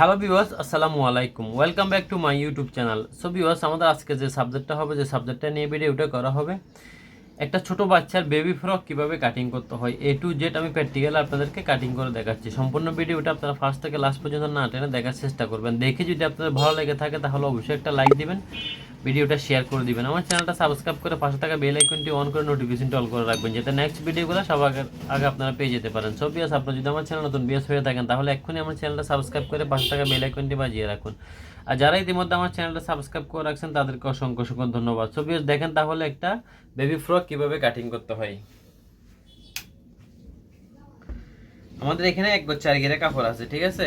Hello বিওয়াস আসসালামু আলাইকুম। Welcome back to my YouTube channel so বিওয়াস আমাদের আজকে যে সাবজেক্টটা হবে, যে সাবজেক্টটা নিয়ে ভিডিওটা করা হবে একটা ছোট বাচ্চার বেবি ফ্রক কীভাবে কাটিং করতে হয় এ টু জেড আমি প্র্যাকটিক্যাল আপনাদেরকে কাটিং করে দেখাচ্ছি। সম্পূর্ণ ভিডিওটা আপনারা ফার্স্ট থেকে লাস্ট পর্যন্ত না টেনে দেখার চেষ্টা করবেন। দেখে যদি আপনাদের ভালো লেগে থাকে, তাহলে অবশ্যই একটা লাইক দিবেন, ভিডিওটা শেয়ার করে দিবেন। আমার চ্যানেলটা সাবস্ক্রাইব করে পাশে থাকা বেল আইকনটি অন করে নোটিফিকেশনটা অল করে রাখবেন, যাতে নেক্সট ভিডিওগুলো সব আগে আপনারা পেয়ে যেতে পারেন। সো বিয়াস আপনারা যদি আমার চ্যানেল নতুন বিয়াস হয়ে থাকেন, তাহলে এক্ষুনি আমার চ্যানেলটা সাবস্ক্রাইব করে পাশে থাকা বেল আইকনটি বাজিয়ে রাখুন। আর যারা ইতিমধ্যে আমার চ্যানেলটা সাবস্ক্রাইব করে রাখছেন, তাদেরকে অসংখ্য অসংখ্য ধন্যবাদ। বিয়াস দেখেন তাহলে একটা বেবি ফ্রক কীভাবে কাটিং করতে হয়। আমাদের এখানে এক চার গিরে কাপড় আছে, ঠিক আছে?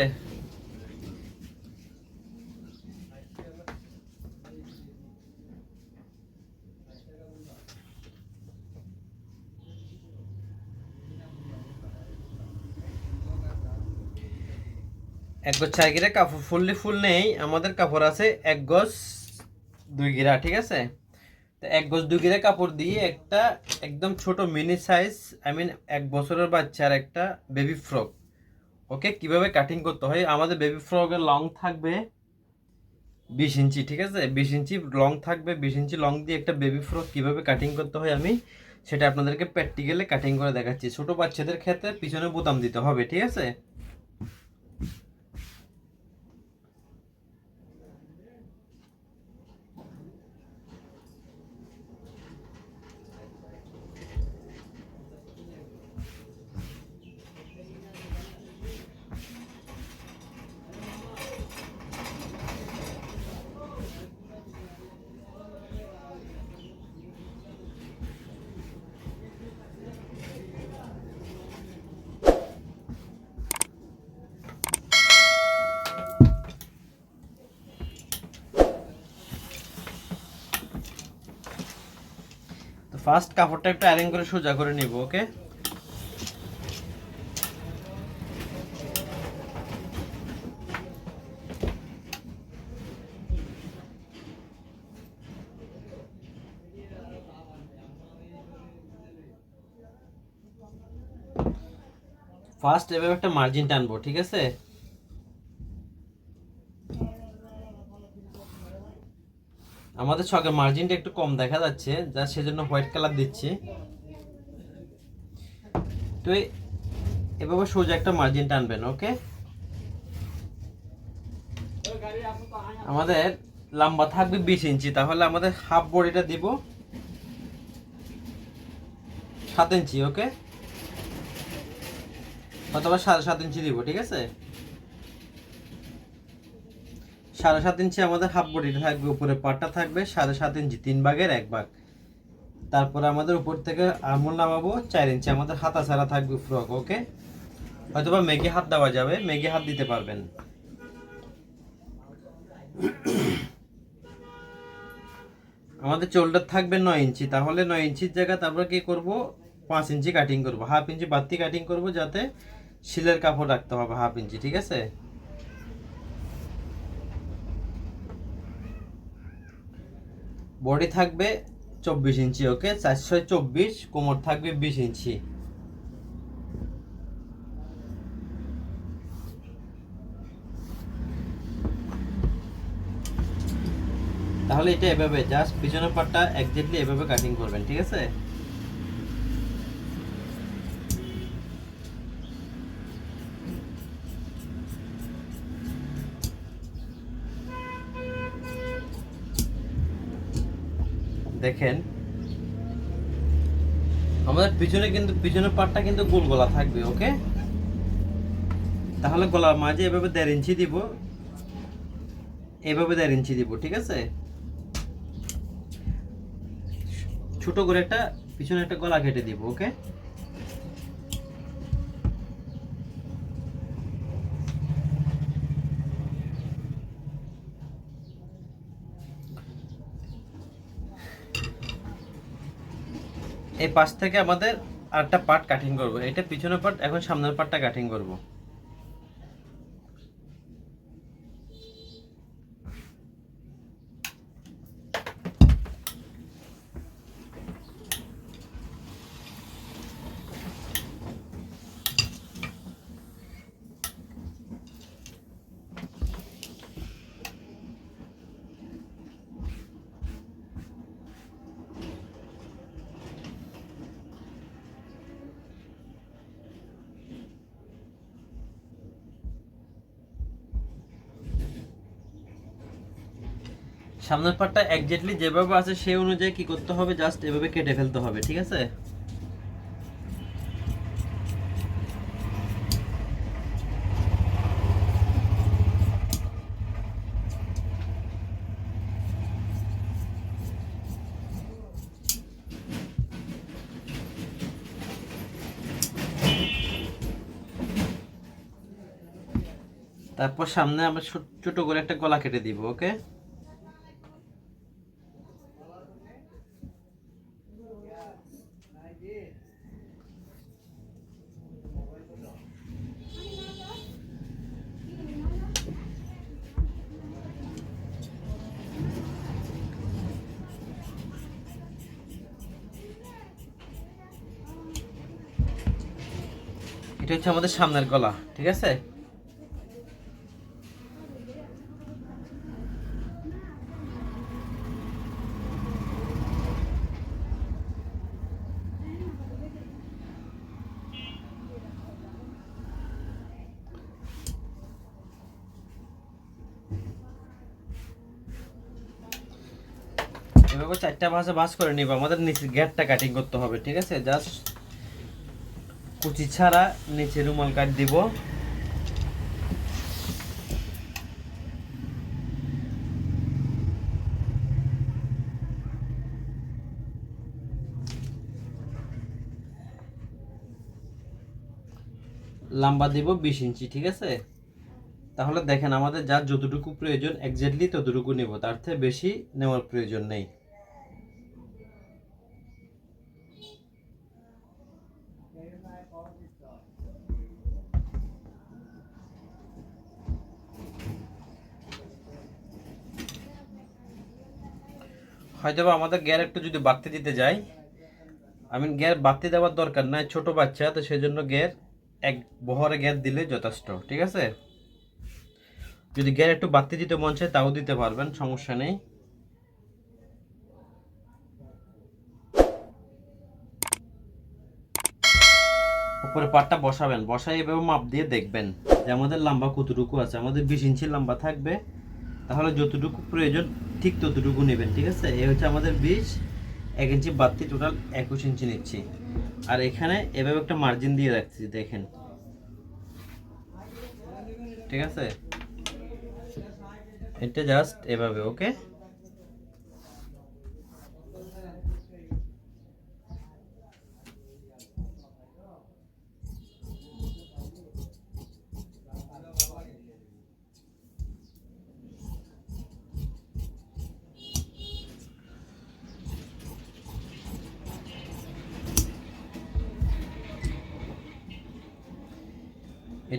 এক গজ চার গিরা কাপড় ফুললি ফুল নেই, আমাদের কাপড় আছে এক গজ দুই গিরা, ঠিক আছে? তো এক গজ দুই গিরা কাপড় দিয়ে একটা একদম ছোট মিনি সাইজ, আই মিন এক বছরের বাচ্চার একটা বেবি ফ্রক। ওকে, কীভাবে কাটিং করতে হয়? আমাদের বেবি ফ্রকের লং থাকবে বিশ ইঞ্চি, ঠিক আছে? বিশ ইঞ্চি লং থাকবে, বিশ ইঞ্চি লং দিয়ে একটা বেবি ফ্রক কীভাবে কাটিং করতে হয় আমি সেটা আপনাদেরকে প্র্যাকটিক্যালি কাটিং করে দেখাচ্ছি। ছোট বাচ্চাদের ক্ষেত্রে পিছনে বোতাম দিতে হবে, ঠিক আছে? ফার্স্ট কাপড়টা একটু অ্যারেঞ্জ করে সোজা করে নিব ওকে ফার্স্ট এভাবে একটা মার্জিন টানবো, ঠিক আছে? আমাদের ছকের মার্জিনটা একটু কম দেখা যাচ্ছে, যা সেজন্য হোয়াইট কালার দিচ্ছি। তো এভাবে সোজা একটা মার্জিন টানবেন ওকে আমাদের লম্বা থাকবে বিশ ইঞ্চি, তাহলে আমাদের হাফ বডিটা দিব সাত ইঞ্চি ওকে অথবা সাড়ে সাত ইঞ্চি দিব, ঠিক আছে? সাড়ে সাত ইঞ্চি আমাদের হাফ বডিটা থাকবে উপরে পাটটা থাকবে, সাড়ে সাত ইঞ্চি, তিন ভাগের এক ভাগ। তারপরে আমাদের উপর থেকে আমল নামাবো, চার ইঞ্চি আমাদের হাতা ছাড়া থাকবে ফ্রক ওকে হয়তোবা মেঘে হাত দেওয়া যাবে মেঘে হাত দিতে পারবেন। আমাদের চোল্ডার থাকবে নয় ইঞ্চি, তাহলে নয় ইঞ্চির জায়গা তারপরে কি করব? পাঁচ ইঞ্চি কাটিং করব হাফ ইঞ্চি বাড়তি কাটিং করব যাতে শিলের কাপড় রাখতে হবে হাফ ইঞ্চি, ঠিক আছে? বডি থাকবে চব্বিশ ইঞ্চি, ওকে? চারশো চব্বিশ, কোমর থাকবে বিশ ইঞ্চি। তাহলে এটা এভাবে জাস্ট পিছনের পাটটা একজাক্টলি এভাবে কাটিং করবেন, ঠিক আছে? দেখেন, আমাদের পিছনে কিন্তু পিছনের পাটটা কিন্তু গোল গলা থাকবে, ওকে? তাহলে গলার মাঝে এভাবে দেড় ইঞ্চি দিব। এভাবে দেড় ইঞ্চি দিব, ঠিক আছে? ছোট করে একটা পিছনে একটা গলা কেটে দিব, ওকে? এই পাশ থেকে আমাদের আরেকটা পার্ট কাটিং করব। এটা পিছনের পার্ট এখন সামনের পার্টটা কাটিং করব। সামনের পাটটা একজাক্টলি যেভাবে আছে সেই অনুযায়ী কি করতে হবে? জাস্ট এভাবে কেটে ফেলতে হবে, ঠিক আছে? তারপর সামনে আমরা ছোট- ছোট করে একটা গলা কেটে দিব ওকে এটা হচ্ছে আমাদের সামনের গলা, ঠিক আছে? এভাবে চারটা ভাঁজে ভাঁজ করে নিব, আমাদের নিচের গ্যাপটা কাটিং করতে হবে, ঠিক আছে? জাস্ট কুচি ছাড়া নিচে রুমাল কাট দিব। লম্বা দিব বিশ ইঞ্চি, ঠিক আছে? তাহলে দেখেন আমাদের যার যতটুকু প্রয়োজন এক্স্যাক্টলি ততটুকু নেব। তার থেকে বেশি নেওয়ার প্রয়োজন নেই। হয়তো আমাদের গ্যার একটু যদি বাড়তে দিতে যাই আমি গ্যার বাড়তে দেওয়ার দরকার নাই, ছোট বাচ্চা, তো সেই জন্য গ্যার এক বহরে গ্যার দিলে যথেষ্ট, ঠিক আছে? যদি গ্যার একটু বাড়তি দিতে মন চায় তাও দিতে পারবেন, সমস্যা নেই। উপরে পাটটা বসাবেন, বসাই এভাবে মাপ দিয়ে দেখবেন যে আমাদের লম্বা কতটুকু আছে, আমাদের বিশ ইঞ্চি লম্বা থাকবে। তাহলে যতটুকু প্রয়োজন, ঠিক ততটুকু নেবেন, ঠিক আছে? এই হচ্ছে আমাদের বিশ, এক ইঞ্চি বাড়তি টোটাল একুশ ইঞ্চি নিচ্ছি। আর এখানে এভাবে একটা মার্জিন দিয়ে রাখছি, দেখেন। ঠিক আছে? এটা জাস্ট এভাবে ওকে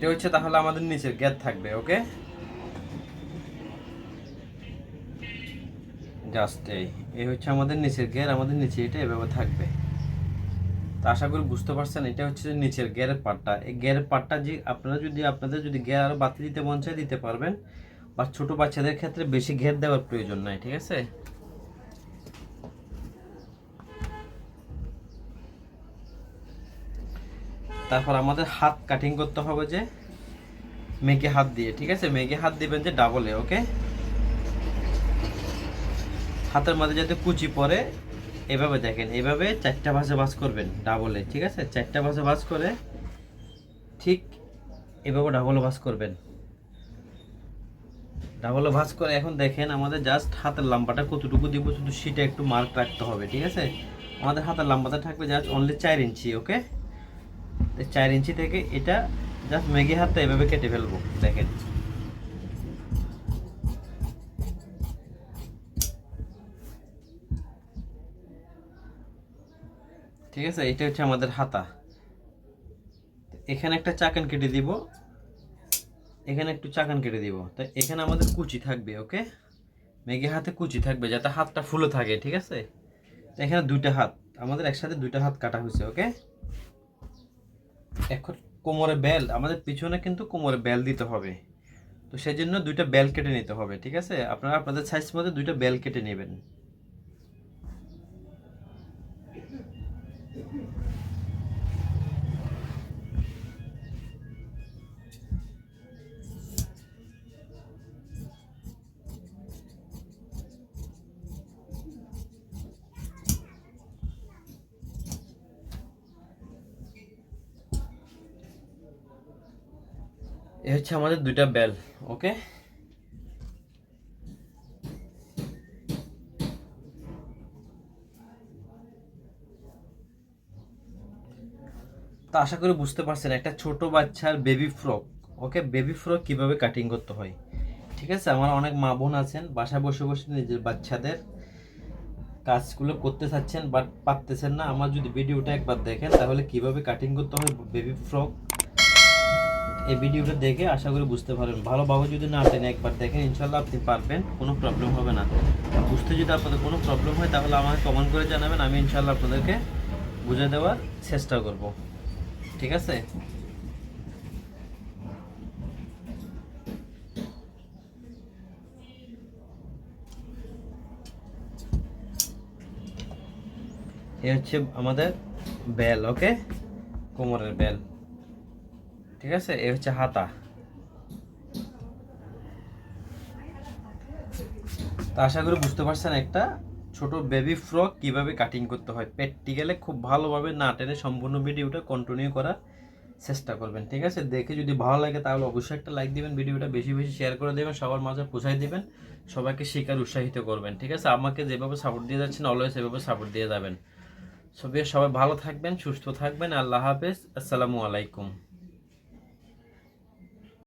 এটা হচ্ছে তাহলে আমাদের নিচের গ্যাপ থাকবে ওকে জাস্ট এই এই হচ্ছে আমাদের নিচের গের আমাদের নিচে এটা এভাবে থাকবে। তো আশা করি বুঝতে পারছেন, এটা হচ্ছে নিচের গেরের পাটটা এই গেরের পাটটা যে আপনারা যদি, আপনাদের যদি গের আরও বাতি দিতে মন চায়, দিতে পারবেন। বা ছোট বাচ্চাদের ক্ষেত্রে বেশি ঘের দেওয়ার প্রয়োজন নাই, ঠিক আছে? তারপর আমাদের হাত কাটিং করতে হবে যে মেঘে হাত দিয়ে, ঠিক আছে? মেঘে হাত দিবেন যে ডাবলে ওকে হাতের মধ্যে যাতে কুচি পরে এভাবে দেখেন, এভাবে চারটা ভাঁজে ভাঁজ করবেন ডাবলে ঠিক আছে? চারটা ভাঁজে ভাঁজ করে ঠিক এভাবে ডাবলে ভাঁজ করবেন। ডাবলে ভাঁজ করে এখন দেখেন আমাদের জাস্ট হাতের লম্বাটা কতটুকু দিব, শুধু সেটা একটু মার্ক রাখতে হবে, ঠিক আছে? আমাদের হাতের লম্বাটা থাকবে জাস্ট অনলি চার ইঞ্চি ওকে চার ইঞ্চি থেকে এটা জাস্ট মেঘে হাতটা এভাবে কেটে ফেলব, দেখেন। ঠিক আছে এটা হচ্ছে আমাদের হাতা। এখানে একটা চাকান কেটে দিব। এখানে একটু চাকান কেটে দিব। তো এখানে আমাদের কুচি থাকবে, ওকে? মেঘে হাতে কুচি থাকবে যাতে হাতটা ফুলে থাকে, ঠিক আছে? এখানে দুইটা হাত, আমাদের একসাথে দুইটা হাত কাটা হয়েছে, ওকে? এখন কোমরে বেল আমাদের পিছনে কিন্তু কোমরে বেল দিতে হবে। তো সেই জন্য দুইটা বেল কেটে নিতে হবে, ঠিক আছে? আপনারা আপনাদের সাইজ মধ্যে দুইটা বেল কেটে নেবেন। এ হচ্ছে আমাদের দুইটা বেল ওকে তো আশা করি বুঝতে পারছেন, একটা ছোট বাচ্চার baby frock okay baby frock কীভাবে কাটিং করতে হয়? ঠিক আছে, আমার অনেক মা বোন আছেন, বাসায় বসে বসে নিজের বাচ্চাদের কাজগুলো করতে চাচ্ছেন বাট পারতেছেন না। আমার যদি ভিডিওটা একবার দেখেন, তাহলে কীভাবে কাটিং করতে হয় বেবি ফ্রক এই ভিডিওটা দেখে আশা করি বুঝতে পারবেন। ভালোভাবে যদি না টেনে একবার দেখেন ইনশাল্লাহ আপনি পারবেন, কোনো প্রবলেম হবে না। বুঝতে যদি আপনাদের কোনো প্রবলেম হয়, তাহলে আমাকে কমেন্ট করে জানাবেন, আমি ইনশাল্লাহ আপনাদেরকে বুঝে দেওয়ার চেষ্টা করব। ঠিক আছে? এ হচ্ছে আমাদের বেল ওকে কোমরের বেল ঠিক আছে? এ হচ্ছে হাতা। তা আশা করি বুঝতে পারছেন একটা ছোট বেবি ফ্রক কীভাবে কাটিং করতে হয়। প্র্যাকটিক্যালে খুব ভালোভাবে না টেনে সম্পূর্ণ ভিডিওটা কন্টিনিউ করার চেষ্টা করবেন, ঠিক আছে? দেখে যদি ভালো লাগে তাহলে অবশ্যই একটা লাইক দিবেন, ভিডিওটা বেশি বেশি শেয়ার করে দেবেন, সবার মাঝে পৌঁছাই দিবেন, সবাইকে শেখার উৎসাহিত করবেন, ঠিক আছে? আমাকে যেভাবে সাপোর্ট দিয়ে যাচ্ছেন অলওয়েজ সেভাবে সাপোর্ট দিয়ে যাবেন। সবাই সবাই ভালো থাকবেন, সুস্থ থাকবেন, আল্লাহ হাফেজ, আসসালামু আলাইকুম।